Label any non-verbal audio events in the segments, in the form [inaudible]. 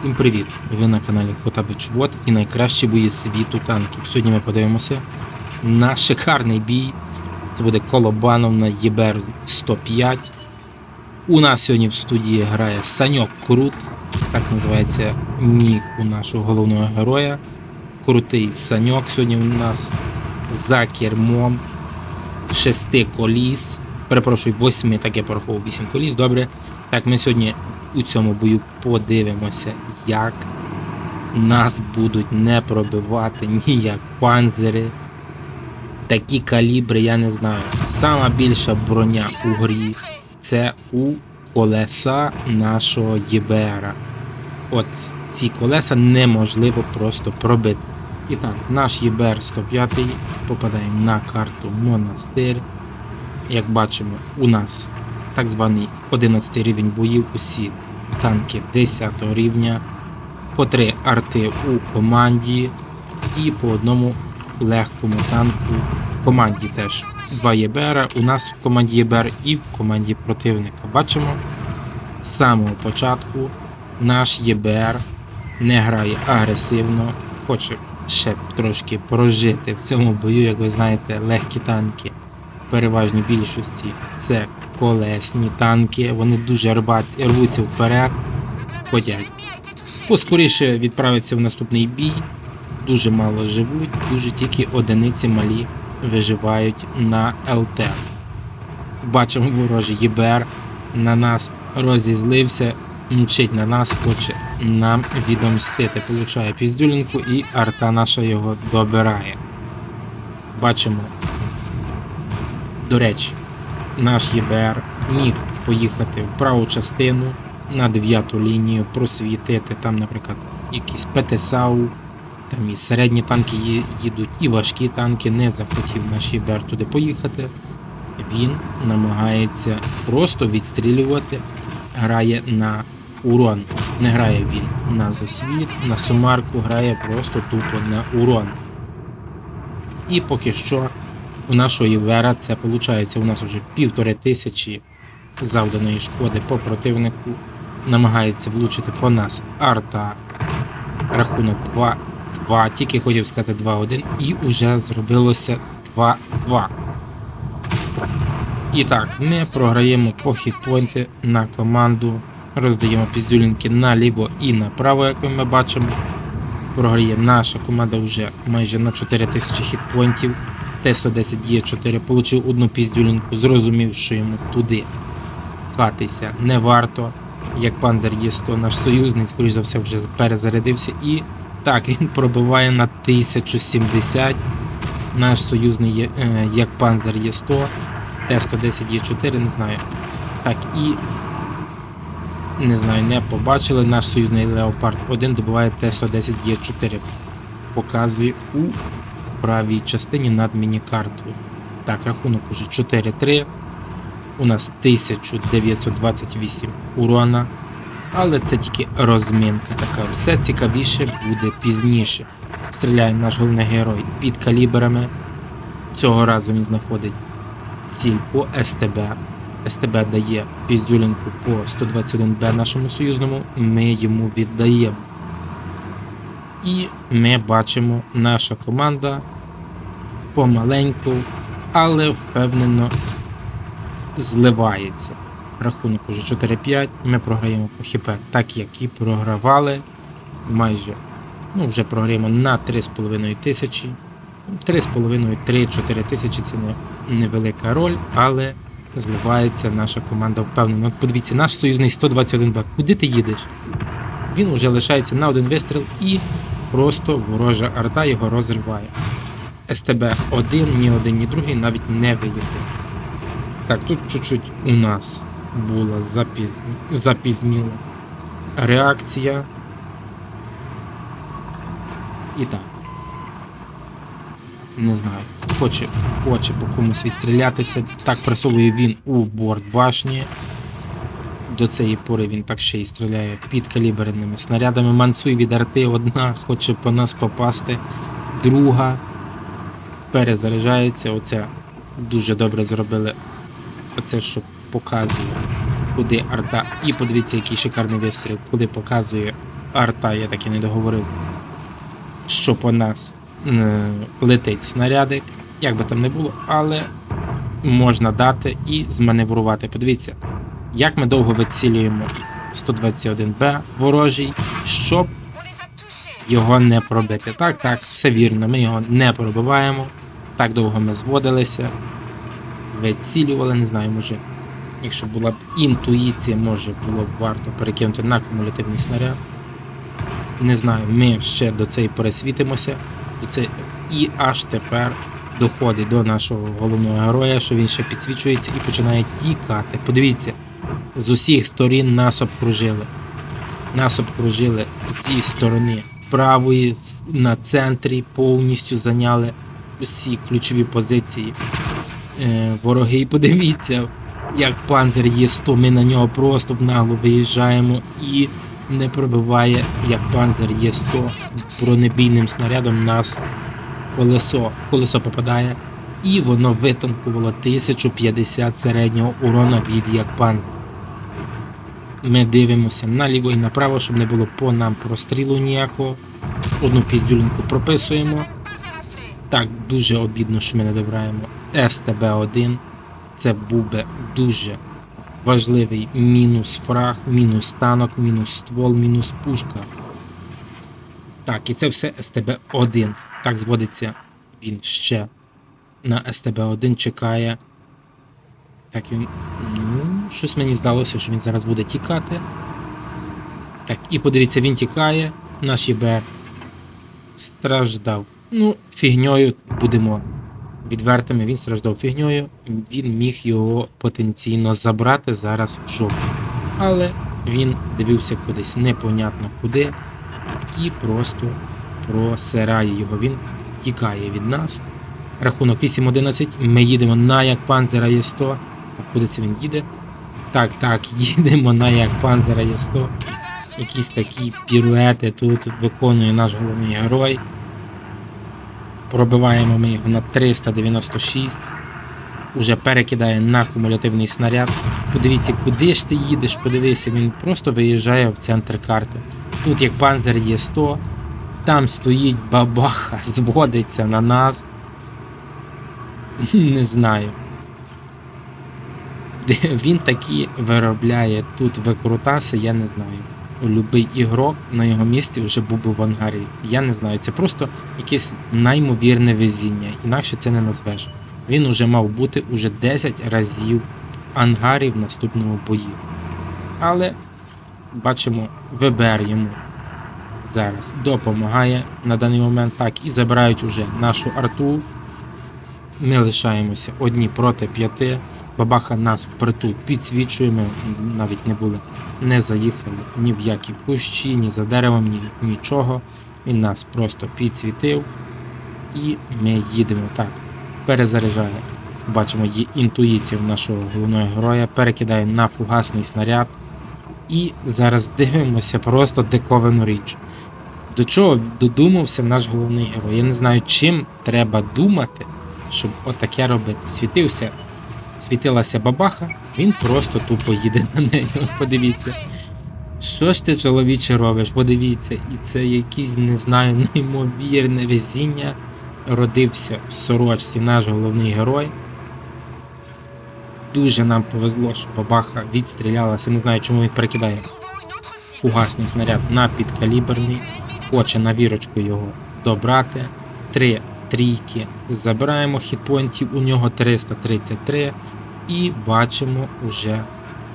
Всім привіт! Ви на каналі Хотабич Вот і найкращі бої світу танків. Сьогодні ми подивимося на шикарний бій. Це буде Колобанов на ЄБР 105. У нас сьогодні в студії грає Саньок Крут. Так називається нік у нашого головного героя. Крутий Саньок сьогодні у нас за кермом шести коліс. Перепрошую, восьми, так я порахував 8 коліс. Добре. Так, ми сьогодні у цьому бою подивимося, як нас будуть не пробивати ніяк панзери. Такі калібри, я не знаю. Сама більша броня у грі це у колеса нашого ЄБР. От ці колеса неможливо просто пробити. І так, наш ЄБР 105 попадає на карту Монастир. Як бачимо, у нас так званий 11 рівень боїв, усі танки 10 рівня, по 3 арти у команді і по одному легкому танку в команді теж. Два ЄБР у нас в команді ЄБР і в команді противника. Бачимо з самого початку наш ЄБР не грає агресивно, хоче ще трошки прожити в цьому бою, як ви знаєте, легкі танки переважній більшості це колесні танки, вони дуже рвать- рвуться вперед, ходять. Поскоріше відправиться в наступний бій, дуже мало живуть, дуже тільки одиниці малі виживають на ЛТ. Бачимо ворожий ЄБР на нас розізлився, мчить на нас, хоче нам відомстити. Получає піздюлінку і арта наша його добирає. Бачимо. До речі, наш ЄБР міг поїхати в праву частину на 9 лінію, просвітити там, наприклад, якісь ПТСАУ, там і середні танки їдуть, і важкі танки. Не захотів наш ЄБР туди поїхати. Він намагається просто відстрілювати, грає на урон. Не грає він на засвіт, на сумарку, грає просто тупо на урон. І поки що у нашого Євера це виходить у нас вже півтори тисячі завданої шкоди по противнику. Намагається влучити по нас арта. Рахунок 2-2. Тільки хотів сказати 2-1 і вже зробилося 2-2. І так, ми програємо по хітпойнти на команду. Роздаємо піздюлінки наліво і направо, як ми бачимо. Програє наша команда вже майже на 4000 хітпойнтів. Т-110 є 4 получив одну піздюлінку, зрозумів, що йому туди катися не варто. Як панзер є 100 наш союзник, скоріш за все, вже перезарядився. І так, він пробиває на 1070. Наш союзний є, е, як панзер є 100, Т-110 є 4, не знаю. Так, і не знаю, не побачили. Наш союзний Леопард 1 добиває Т-110 є 4 Показує у правій частині над міні-картою. Так, рахунок уже 4-3. У нас 1928 урона. Але це тільки розмінка така. Все цікавіше буде пізніше. Стріляє наш головний герой під калібрами. Цього разу він знаходить ціль по СТБ. СТБ дає піздюлінку по 121Б нашому союзному. Ми йому віддаємо. І ми бачимо, наша команда помаленьку, але впевнено зливається. Рахунок уже 4-5. Ми програємо по хп, так як і програвали. Майже ну, вже програємо на 3,5 тисячі. 3,5-3-4 тисячі це не, невелика роль, але зливається наша команда впевнено. Подивіться, наш союзний 121 бак. Куди ти їдеш? Він вже лишається на один вистріл і просто ворожа арта його розриває. СТБ один, ні один, ні другий навіть не виїхав. Так, тут чуть-чуть у нас була запіз... запізніла реакція. І так. Не знаю. Хоче, хоче по комусь відстрілятися. Так просовує він у борт башні. До цієї пори він так ще й стріляє під каліберними снарядами. Мансуй від арти одна, хоче по нас попасти. Друга перезаряджається. Оце дуже добре зробили. Оце, що показує, куди арта. І подивіться, який шикарний вистріл, куди показує арта, я так і не договорив, що по нас е, летить снарядик, як би там не було, але можна дати і зманеврувати. Подивіться, як ми довго вицілюємо 121Б ворожий, щоб його не пробити. Так, так, все вірно, ми його не пробиваємо. Так довго ми зводилися, вицілювали, не знаю, може. Якщо була б інтуїція, може було б варто перекинути на кумулятивний снаряд. Не знаю, ми ще до цієї пересвітимося. До цієї... І аж тепер доходить до нашого головного героя, що він ще підсвічується і починає тікати. Подивіться, з усіх сторін нас обкружили. Нас обкружили з цієї сторони правої на центрі, повністю зайняли усі ключові позиції е, вороги. Подивіться, як панзер є 100, ми на нього просто нагло виїжджаємо і не пробиває, як панзер є 100 бронебійним снарядом нас колесо. Колесо попадає, і воно витанкувало 1050 середнього урона від як панзер. Ми дивимося наліво і направо, щоб не було по нам прострілу ніякого. Одну піздюлінку прописуємо. Так, дуже обідно, що ми не добираємо СТБ-1. Це був би дуже важливий мінус фраг, мінус танок, мінус ствол, мінус пушка. Так, і це все СТБ-1. Так зводиться він ще на СТБ-1 чекає. Так він. Щось мені здалося, що він зараз буде тікати. Так, і подивіться, він тікає, наш ЄБР страждав. Ну, фігньою будемо відвертими, він страждав фігньою, він міг його потенційно забрати зараз в жопу. Але він дивився кудись непонятно куди і просто просирає його. Він тікає від нас. Рахунок 8-11. Ми їдемо на як панзера є 100. А Куди це він їде? Так, так, [laughs] їдемо на як панзера є 100. Якісь такі піруети тут виконує наш головний герой. Пробиваємо ми його на 396. Уже перекидає на кумулятивний снаряд. Подивіться, куди ж ти їдеш, подивися, він просто виїжджає в центр карти. Тут як панзер є 100, там стоїть бабаха, [laughs] зводиться на нас. [laughs] Не знаю. Він такі виробляє тут викрутаси, я не знаю. Любий ігрок на його місці вже був би в ангарі. Я не знаю, це просто якесь неймовірне везіння, інакше це не назвеш. Він уже мав бути уже 10 разів ангарі в наступному бої. Але бачимо, ВБР йому зараз допомагає на даний момент. Так, і забирають уже нашу арту. Ми лишаємося одні проти п'яти. Бабаха нас впритул підсвічує, ми навіть не були, не заїхали ні в які кущі, ні за деревом, ні нічого. Він нас просто підсвітив і ми їдемо так. Перезаряджає. Бачимо, є інтуїція в нашого головного героя, перекидає на фугасний снаряд. І зараз дивимося просто диковину річ. До чого додумався наш головний герой? Я не знаю, чим треба думати, щоб отаке робити. Світився світилася бабаха, він просто тупо їде на неї. Подивіться. Що ж ти, чоловіче, робиш? Подивіться, і це якийсь, не знаю, неймовірне везіння. Родився в сорочці наш головний герой. Дуже нам повезло, що бабаха відстрілялася. Не знаю, чому він перекидає фугасний снаряд на підкаліберний. Хоче на вірочку його добрати. Три трійки. Забираємо хітпоінтів, у нього 333. І бачимо уже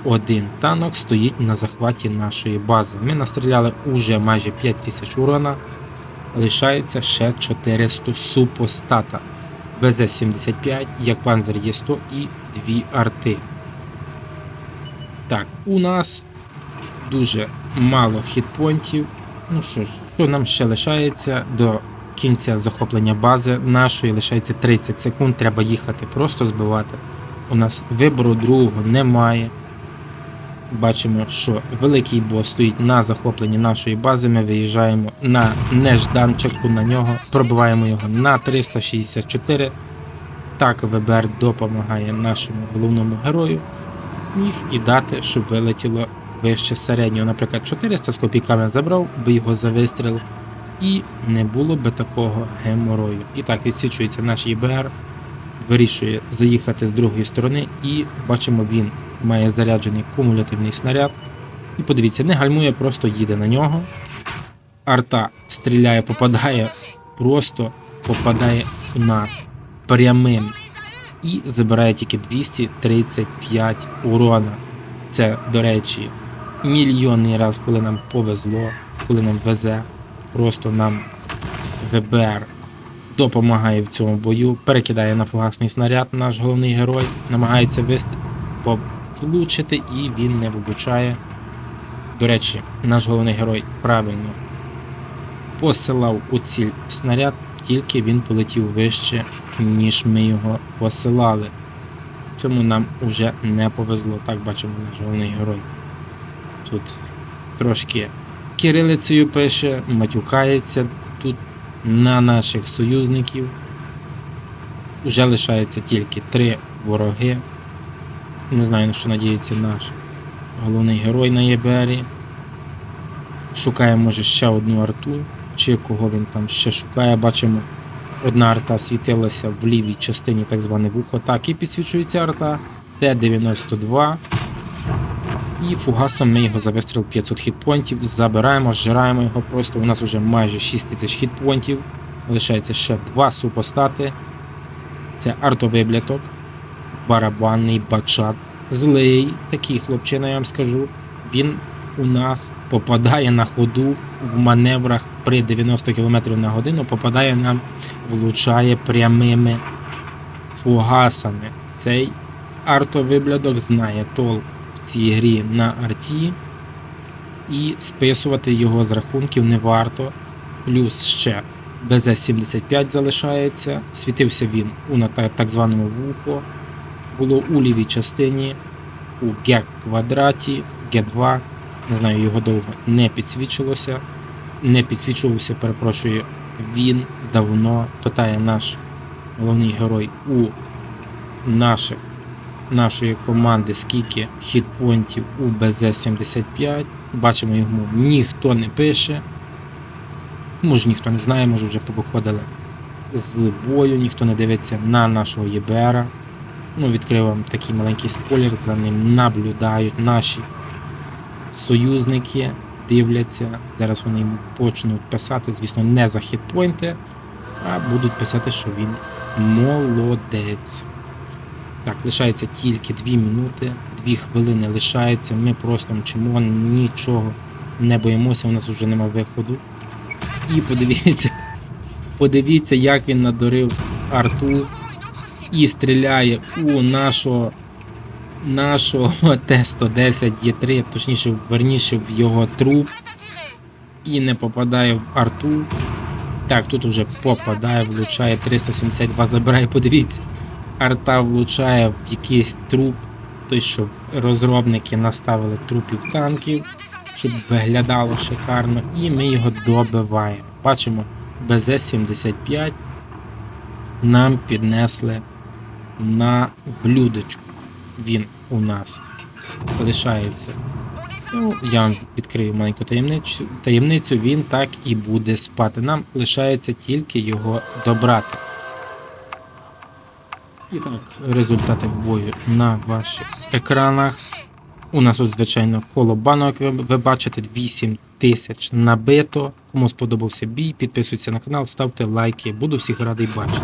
один танок стоїть на захваті нашої бази. Ми настріляли уже майже 5000 урона. Лишається ще 400 супостата. ВЗ-75, як панзер є 100 і дві арти. Так, у нас дуже мало хітпонтів. Ну що ж, що нам ще лишається до кінця захоплення бази нашої лишається 30 секунд, треба їхати, просто збивати. У нас вибору другого немає. Бачимо, що великий бос стоїть на захопленні нашої бази. Ми виїжджаємо на нежданчику на нього, пробиваємо його на 364. Так ВБР допомагає нашому головному герою. Міг і дати, щоб вилетіло вище середнього, наприклад, 400 з копійками забрав би його за вистріл, і не було би такого геморою. І так відсвічується наш ЄБР, вирішує заїхати з другої сторони, і бачимо, він має заряджений кумулятивний снаряд. І подивіться, не гальмує, просто їде на нього. Арта стріляє, попадає, просто попадає у нас прямим і забирає тільки 235 урона. Це, до речі, мільйонний раз, коли нам повезло, коли нам везе, просто нам ВБР допомагає в цьому бою, перекидає на фугасний снаряд наш головний герой, намагається висти, і він не влучає. До речі, наш головний герой правильно посилав у ціль снаряд, тільки він полетів вище, ніж ми його посилали. Цьому нам вже не повезло. Так бачимо наш головний герой. Тут трошки кирилицею пише, матюкається тут на наших союзників. Уже лишається тільки три вороги. Не знаю, на що надіється наш головний герой на ЄБРі. Шукає, може, ще одну арту, чи кого він там ще шукає. Бачимо, одна арта світилася в лівій частині, так зване вухо. Так, і підсвічується арта. Т-92. І фугасом ми його за вистріл 500 хітпонтів. Забираємо, зжираємо його просто. У нас вже майже 6000 хітпонтів. Лишається ще два супостати. Це артовибляток, барабанний бачат. Злий такий хлопчина, я вам скажу. Він у нас попадає на ходу в маневрах при 90 км на годину, попадає нам, влучає прямими фугасами. Цей артовиблядок знає толк цій грі на арті. І списувати його з рахунків не варто. Плюс ще БЗ-75 залишається. Світився він у так званому вухо. Було у лівій частині, у Г квадраті, Г2. Не знаю, його довго не підсвічилося. Не підсвічувався, перепрошую, він давно питає наш головний герой у наших, нашої команди, скільки хітпонтів у БЗ-75. Бачимо йому, ніхто не пише. Може ніхто не знає, може вже повиходили з бою, ніхто не дивиться на нашого ЄБРа. Ну, відкрив вам такий маленький спойлер, за ним наблюдають наші союзники, дивляться. Зараз вони йому почнуть писати, звісно, не за хітпойнти, а будуть писати, що він молодець. Так, лишається тільки 2 минути, 2 хвилини лишається. Ми просто мчимо, нічого не боїмося, у нас вже нема виходу. І подивіться, подивіться, як він надурив арту і стріляє у нашого нашого Т-110 Є3, точніше, верніше в його труп. І не попадає в арту. Так, тут вже попадає, влучає 372, забирає, подивіться. Арта влучає в якийсь труп. Той, що розробники наставили трупів танків, щоб виглядало шикарно. І ми його добиваємо. Бачимо, БЗ-75 нам піднесли на блюдечку. Він у нас лишається. Ну, я вам відкрию маленьку таємницю. таємницю, він так і буде спати. Нам лишається тільки його добрати. І так, результати бою на ваших екранах. У нас тут, звичайно, коло банок, ви, ви бачите, 8 тисяч набито. Кому сподобався бій, підписуйтесь на канал, ставте лайки. Буду всіх радий бачити.